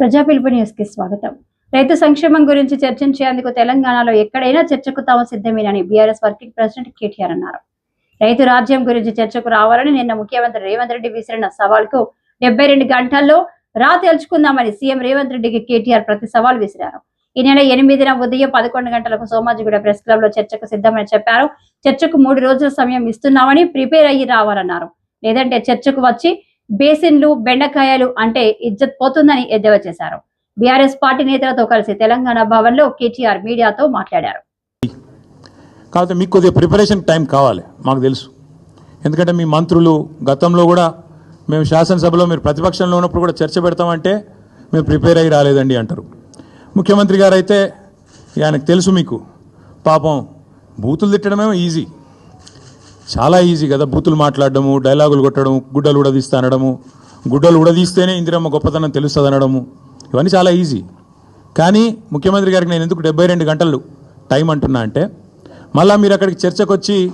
ప్రజా పిలుపు న్యూస్కి స్వాగతం. రైతు సంక్షేమం గురించి చర్చించేందుకు తెలంగాణలో ఎక్కడైనా చర్చకు తాము సిద్ధమేనని బీఆర్ఎస్ వర్కింగ్ ప్రెసిడెంట్ కేటీఆర్ అన్నారు. రైతు రాజ్యం గురించి చర్చకు రావాలని నిన్న ముఖ్యమంత్రి రేవంత్ రెడ్డి విసిరిన సవాల్కు డెబ్బై రెండు గంటల్లో రా తేల్చుకుందామని సీఎం రేవంత్ రెడ్డికి కేటీఆర్ ప్రతి సవాల్ విసిరారు. ఈ నెల ఎనిమిదిన ఉదయం పదకొండు గంటలకు సోమాజిగూడ ప్రెస్ క్లబ్లో చర్చకు సిద్ధమని చెప్పారు. చర్చకు మూడు రోజుల సమయం ఇస్తున్నామని ప్రిపేర్ అయ్యి రావాలన్నారు. లేదంటే చర్చకు వచ్చి బేసిన్లు బెండకాయలు అంటే ఇజ్జత్ పోతుందని ఎద్దేవా చేశారు. బీఆర్ఎస్ పార్టీ నేతలతో కలిసి తెలంగాణ భవన్లో కేటీఆర్ మీడియాతో మాట్లాడారు. కాకపోతే మీకు కొద్దిగా ప్రిపరేషన్ టైం కావాలి మాకు తెలుసు. ఎందుకంటే మీ మంత్రులు గతంలో కూడా మేము శాసనసభలో మీరు ప్రతిపక్షంలో ఉన్నప్పుడు కూడా చర్చ పెడతామంటే మేము ప్రిపేర్ అయ్యి రాలేదండి అంటారు. ముఖ్యమంత్రి గారు అయితే ఆయనకు తెలుసు మీకు పాపం బూతులు తిట్టడమేమో ఈజీ చాలా ఈజీ కదా. బూతులు మాట్లాడడము డైలాగులు కొట్టడం గుడ్డలు ఉడదీస్తా అనడము. గుడ్డలు ఉడదీస్తేనే ఇందిరమ్మ గొప్పతనం తెలుస్తుంది అనడము. ఇవన్నీ చాలా ఈజీ కానీ ముఖ్యమంత్రి గారికి నేను ఎందుకు డెబ్బై రెండు గంటలు టైం అంటున్నా అంటే మళ్ళీ మీరు అక్కడికి చర్చకు వచ్చి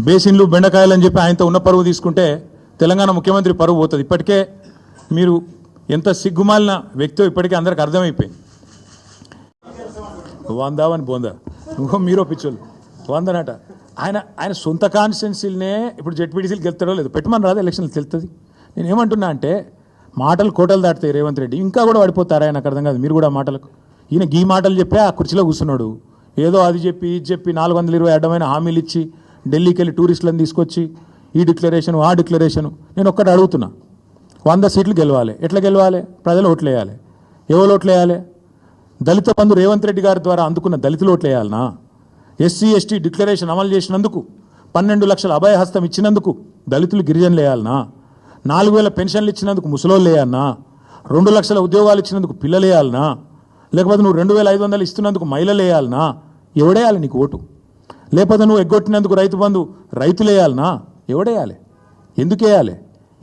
బేసిన్లు బెండకాయలు అని చెప్పి ఆయనతో ఉన్న పరువు తీసుకుంటే తెలంగాణ ముఖ్యమంత్రి పరువు పోతుంది. ఇప్పటికే మీరు ఎంత సిగ్గుమాలిన వ్యక్తో ఇప్పటికే అందరికి అర్థమైపోయింది. వందావని బోందా. ఇంకో మీరో పిచ్చోళ్ళు. వందనట. ఆయన ఆయన సొంత కాన్స్టిట్యున్సీలనే ఇప్పుడు జెడ్పీటీసీలు గెలుతాడో లేదు పెట్టమని రాదు ఎలక్షన్లు తెలుస్తుంది నేను ఏమంటున్నా అంటే మాటలు కోటలు దాటుతాయి రేవంత్ రెడ్డి ఇంకా కూడా పడిపోతారా ఆయన అర్థం కాదు. మీరు కూడా మాటలకు. ఈయన గీ మాటలు చెప్పి ఆ కుర్చీలో కూర్చున్నాడు. ఏదో అది చెప్పి ఇది చెప్పి నాలుగు వందల ఇరవై అడ్డమైన హామీలు ఇచ్చి ఢిల్లీకి వెళ్ళి టూరిస్టులను తీసుకొచ్చి ఈ డిక్లరేషన్ ఆ డిక్లరేషన్. నేను ఒక్కటి అడుగుతున్నా. వంద సీట్లు గెలవాలి. ఎట్లా గెలవాలి? ప్రజలు ఓట్లు వేయాలి ఎవరు ఓట్లు వేయాలి దళిత బంధు రేవంత్ రెడ్డి గారి ద్వారా అందుకున్న దళితులు ఓట్లు వేయాలనా ఎస్సీ ఎస్టీ డిక్లరేషన్ అమలు చేసినందుకు పన్నెండు లక్షల అభయహస్తం ఇచ్చినందుకు దళితులు గిరిజనులు వేయాలనా? నాలుగు వేల పెన్షన్లు ఇచ్చినందుకు ముసలోళ్ళు వేయాలనా? రెండు లక్షల ఉద్యోగాలు ఇచ్చినందుకు పిల్లలు వేయాలనా? లేకపోతే నువ్వు రెండు వేల ఐదు వందలు ఇస్తున్నందుకు మహిళలు వేయాలనా? ఎవడేయాలి నీకు ఓటు? లేకపోతే నువ్వు ఎగ్గొట్టినందుకు రైతు బంధు రైతులు వేయాలనా? ఎవడేయాలి ఎందుకు వేయాలి?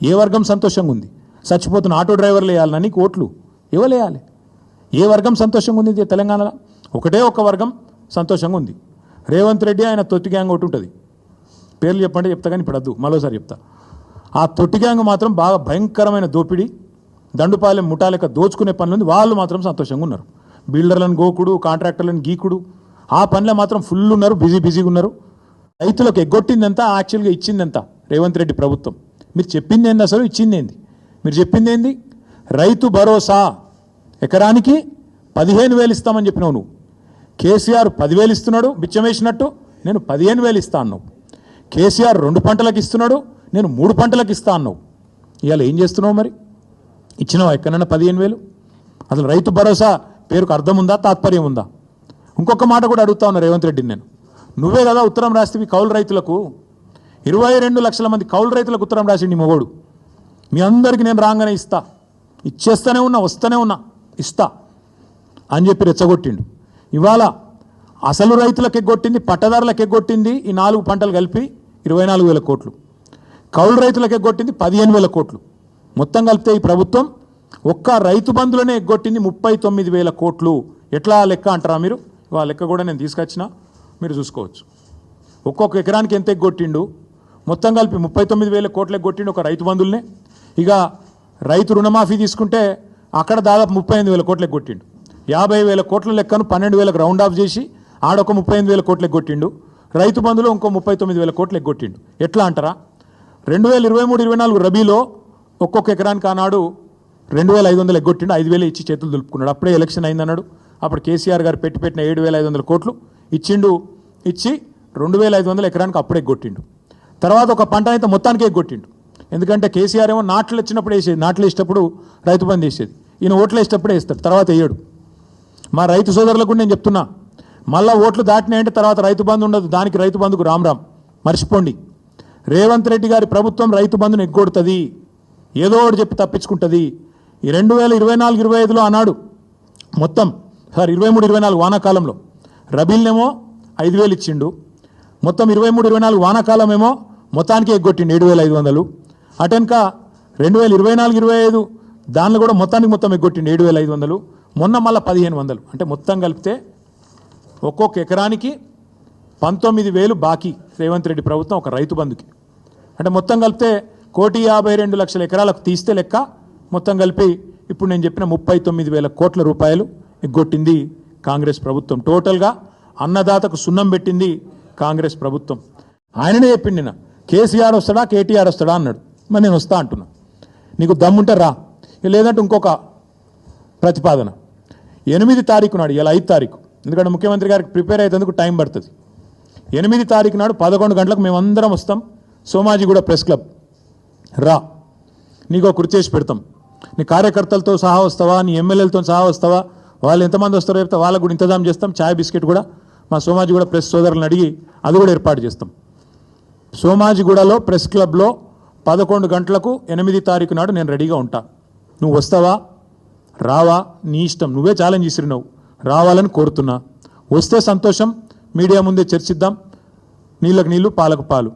ఏ వర్గం సంతోషంగా ఉంది? చచ్చిపోతున్న ఆటో డ్రైవర్లు వేయాలనా నీకు ఓట్లు? ఎవరు వేయాలి? ఏ వర్గం సంతోషంగా ఉంది ఇది తెలంగాణలో? ఒకటే ఒక వర్గం సంతోషంగా ఉంది. రేవంత్ రెడ్డి ఆయన తొట్టి గ్యాంగ్ ఒకటి ఉంటుంది. పేర్లు చెప్పండి చెప్తా కానీ ఇప్పుడు మరోసారి చెప్తా. ఆ తొట్టి గ్యాంగ్ మాత్రం బాగా భయంకరమైన దోపిడీ దండుపాలెం ముఠాలెక్క దోచుకునే పనులు ఉంది. వాళ్ళు మాత్రం సంతోషంగా ఉన్నారు. బిల్డర్లను గోకుడు కాంట్రాక్టర్లను గీకుడు ఆ పనిలో మాత్రం ఫుల్ ఉన్నారు బిజీ బిజీగా ఉన్నారు. రైతులకు ఎగ్గొట్టిందంతా యాక్చువల్గా ఇచ్చిందంత రేవంత్ రెడ్డి ప్రభుత్వం. మీరు చెప్పింది ఏంది అసలు? ఇచ్చింది ఏంది? మీరు చెప్పింది ఏంది? రైతు భరోసా ఎకరానికి పదిహేను వేలు ఇస్తామని చెప్పినావు నువ్వు. కేసీఆర్ పదివేలు ఇస్తున్నాడు బిచ్చమేసినట్టు నేను పదిహేను వేలు ఇస్తా అన్నావు. కేసీఆర్ రెండు పంటలకు ఇస్తున్నాడు నేను మూడు పంటలకు ఇస్తా అన్నావు. ఇవాళ ఏం చేస్తున్నావు మరి? ఇచ్చినావా ఎక్కడైనా పదిహేను వేలు? అసలు రైతు భరోసా పేరుకు అర్థం ఉందా తాత్పర్యం ఉందా? ఇంకొక మాట కూడా అడుగుతా ఉన్నా రేవంత్ రెడ్డిని నేను. నువ్వే కదా ఉత్తరం రాస్తేవి కౌలు రైతులకు. ఇరవై రెండు లక్షల మంది కౌలు రైతులకు ఉత్తరం రాసిండి మొగోడు. మీ అందరికీ నేను రాగానే ఇస్తా. ఇచ్చేస్తూనే ఉన్నా వస్తూనే ఉన్నా ఇస్తా అని చెప్పి రెచ్చగొట్టిండు. ఇవాళ అసలు రైతులకు ఎగ్గొట్టింది పట్టదారులకు ఎగ్గొట్టింది ఈ నాలుగు పంటలు కలిపి ఇరవై నాలుగు వేల కోట్లు. కౌలు రైతులకు ఎగ్గొట్టింది పదిహేను వేల కోట్లు. మొత్తం కలిపితే ఈ ప్రభుత్వం ఒక్క రైతు బంధులనే ఎగ్గొట్టింది ముప్పై తొమ్మిది వేల కోట్లు. ఎట్లా లెక్క అంటారా మీరు? ఇవాళ లెక్క కూడా నేను తీసుకొచ్చిన మీరు చూసుకోవచ్చు. ఒక్కొక్క ఎకరానికి ఎంత ఎగ్గొట్టిండు? మొత్తం కలిపి ముప్పై తొమ్మిది వేల కోట్లు ఎగ్గొట్టిండు ఒక రైతు బంధువులనే. ఇక రైతు రుణమాఫీ తీసుకుంటే అక్కడ దాదాపు ముప్పై ఎనిమిది వేల కోట్లు ఎగ్గొట్టిండు యాభై వేల కోట్ల లెక్కను పన్నెండు వేలకు రౌండ్ ఆఫ్ చేసి ఆడొక ముప్పై ఎనిమిది వేల కోట్లు ఎగ్గొట్టిండు. రైతు బంధులో ఇంకో ముప్పై తొమ్మిది వేల కోట్లు ఎగ్గొట్టిండు. ఎట్లా అంటారా? రెండు వేల ఇరవై మూడు ఇరవై నాలుగు రబీలో ఒక్కొక్క ఎకరానికి ఆనాడు రెండు వేల ఐదు వందలు ఎగ్గొట్టిండు. ఐదు వేలు ఇచ్చి చేతులు దులుపుకున్నాడు. అప్పుడే ఎలక్షన్ అయిందన్నాడు. అప్పుడు కేసీఆర్ గారు పెట్టి పెట్టిన ఏడు వేల ఐదు వందల కోట్లు ఇచ్చిండు. ఇచ్చి రెండు వేల ఐదు వందల ఎకరానికి అప్పుడే ఎగ్గొట్టిండు. తర్వాత ఒక పంట అయితే మొత్తానికి ఎగ్గొట్టిండు. ఎందుకంటే కేసీఆర్ ఏమో నాట్లు వచ్చినప్పుడు వేసేది. నాట్లు వేసేటప్పుడు రైతు బంధు వేసేది. ఈయన ఓట్లు వేసేటప్పుడు వేస్తాడు. తర్వాత వేయడు. మా రైతు సోదరులకు నేను చెప్తున్నా. మళ్ళా ఓట్లు దాటినాయంటే తర్వాత రైతు బంధు ఉండదు. దానికి రైతు బంధుకు రామ్ రామ్. మర్చిపోండి. రేవంత్ రెడ్డి గారి ప్రభుత్వం రైతు బంధును ఎగ్గొడుతుంది. ఏదో ఒకటి చెప్పి తప్పించుకుంటుంది. ఈ రెండు వేల ఇరవై నాలుగు ఇరవై ఐదులో ఆనాడు మొత్తం సార్ ఇరవై మూడు ఇరవై నాలుగు వానాకాలంలో రబీల్నేమో ఐదు వేలు ఇచ్చిండు. మొత్తం ఇరవై మూడు ఇరవై నాలుగు వానాకాలం ఏమో మొత్తానికి ఎగ్గొట్టిండు ఏడు వేల ఐదు వందలు. అటెన్క రెండు వేల ఇరవై నాలుగు ఇరవై ఐదు దానిలో కూడా మొత్తానికి మొత్తం ఎగ్గొట్టిండు ఏడు వేల ఐదు వందలు. మొన్న మళ్ళీ పదిహేను వందలు. అంటే మొత్తం కలిపితే ఒక్కొక్క ఎకరానికి పంతొమ్మిది వేలు బాకీ రేవంత్ రెడ్డి ప్రభుత్వం ఒక రైతు బంధుకి. అంటే మొత్తం కలిపితే కోటి యాభై రెండు లక్షల ఎకరాలకు తీస్తే లెక్క మొత్తం కలిపి ఇప్పుడు నేను చెప్పిన ముప్పై తొమ్మిది వేల కోట్ల రూపాయలు ఎగ్గొట్టింది కాంగ్రెస్ ప్రభుత్వం. టోటల్గా అన్నదాతకు సున్నం పెట్టింది కాంగ్రెస్ ప్రభుత్వం. ఆయననే చెప్పిండి నిన్న కేసీఆర్ వస్తాడా కేటీఆర్ వస్తాడా అన్నాడు. మరి నేను వస్తా అంటున్నా. నీకు దమ్ముంటే రా. లేదంటే ఇంకొక ప్రతిపాదన. ఎనిమిది తారీఖు నాడు ఇలా ఐదు తారీఖు. ఎందుకంటే ముఖ్యమంత్రి గారికి ప్రిపేర్ అయ్యేందుకు టైం పడుతుంది. ఎనిమిది తారీఖు నాడు పదకొండు గంటలకు మేమందరం వస్తాం. Somajiguda press club. రా. నీకు ఒక చేసి పెడతాం. నీ కార్యకర్తలతో సహా వస్తావా? నీ ఎమ్మెల్యేలతో సహా వస్తావా? వాళ్ళు ఎంతమంది వస్తారో చెప్తే వాళ్ళకు కూడా ఇంతజాం చేస్తాం. చాయ్ బిస్కెట్ కూడా మా సోమాజిగూడ ప్రెస్ సోదరులను అడిగి అది కూడా ఏర్పాటు చేస్తాం. సోమాజిగూడలో ప్రెస్ క్లబ్లో పదకొండు గంటలకు ఎనిమిది తారీఖు నాడు నేను రెడీగా ఉంటా. నువ్వు వస్తావా? రావా నీ ఇష్టం. నువ్వే ఛాలెంజ్ ఇసిరినావు రావాలని కోరుతున్నా. వస్తే సంతోషం మీడియా ముందే చర్చిద్దాం. నీళ్ళకు నీళ్ళు పాలకు పాలు.